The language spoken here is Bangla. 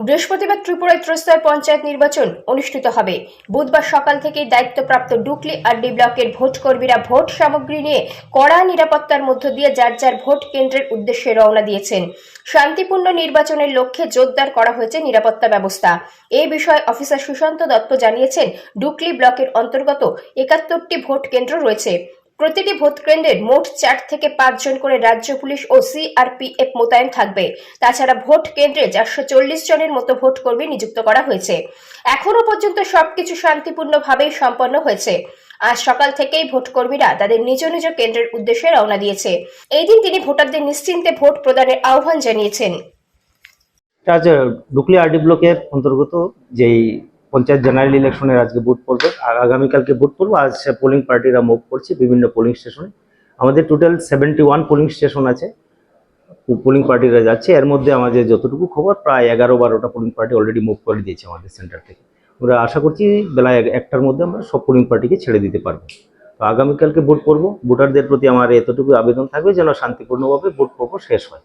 বৃহস্পতিবার ত্রিপুরায় ত্রিস্তর পঞ্চায়েত নির্বাচন অনুষ্ঠিত হবে। বুধবার সকাল থেকেই দায়িত্বপ্রাপ্ত ডুকলি আড্ডি ব্লকের ভোট কর্মীরা ভোট সামগ্রী নিয়ে কড়া নিরাপত্তার মধ্য দিয়ে যার যার ভোট কেন্দ্রের উদ্দেশ্যে রওনা দিয়েছেন। শান্তিপূর্ণ নির্বাচনের লক্ষ্যে জোরদার করা হয়েছে নিরাপত্তা ব্যবস্থা। এই বিষয়ে অফিসার সুশান্ত দত্ত জানিয়েছেন, ডুকলি ব্লকের অন্তর্গত একাত্তরটি ভোট কেন্দ্র রয়েছে। প্রতিটি ভোট কেন্দ্রের মোট চার থেকে পাঁচজন করে রাজ্য পুলিশ ও সিআরপিএফ মোতায়েন থাকবে। তাছাড়া ভোট কেন্দ্রে চারশো চল্লিশ জনের মতো ভোট কর্মী নিযুক্ত করা হয়েছে। এখনও পর্যন্ত সবকিছু শান্তিপূর্ণভাবেই সম্পন্ন হয়েছে। আজ সকাল থেকেই ভোট কর্মীরা তাদের নিজ নিজ কেন্দ্রের উদ্দেশ্যে রওনা দিয়েছে। এই দিন তিনি ভোটারদের নিশ্চিন্তে ভোট প্রদানের আহ্বান জানিয়েছেন। ডুকলি আরডি ব্লকের অন্তর্গত যেই পঞ্চায়েত জেনারেল ইলেকশনের আজকে ভোট পড়বে। আর আগামীকালকে ভোট পড়ব। আজ পোলিং পার্টিরা মুভ করছে বিভিন্ন পোলিং স্টেশনে আমাদের total seventy one polling station আছে পোলিং পার্টিরা যাচ্ছে। এর মধ্যে আমাদের যতটুকু খবর, প্রায় এগারো বারোটা পোলিং পার্টি অলরেডি মুভ করে দিয়েছে আমাদের সেন্টার থেকে। আমরা আশা করছি বেলা এক- একটার মধ্যে আমরা সব পোলিং পার্টিকে ছেড়ে দিতে পারব। তো আগামীকালকে ভোট পড়ব। ভোটারদের প্রতি আমার এতটুকু আবেদন থাকবে যেন শান্তিপূর্ণভাবে ভোট পর্ব শেষ হয়।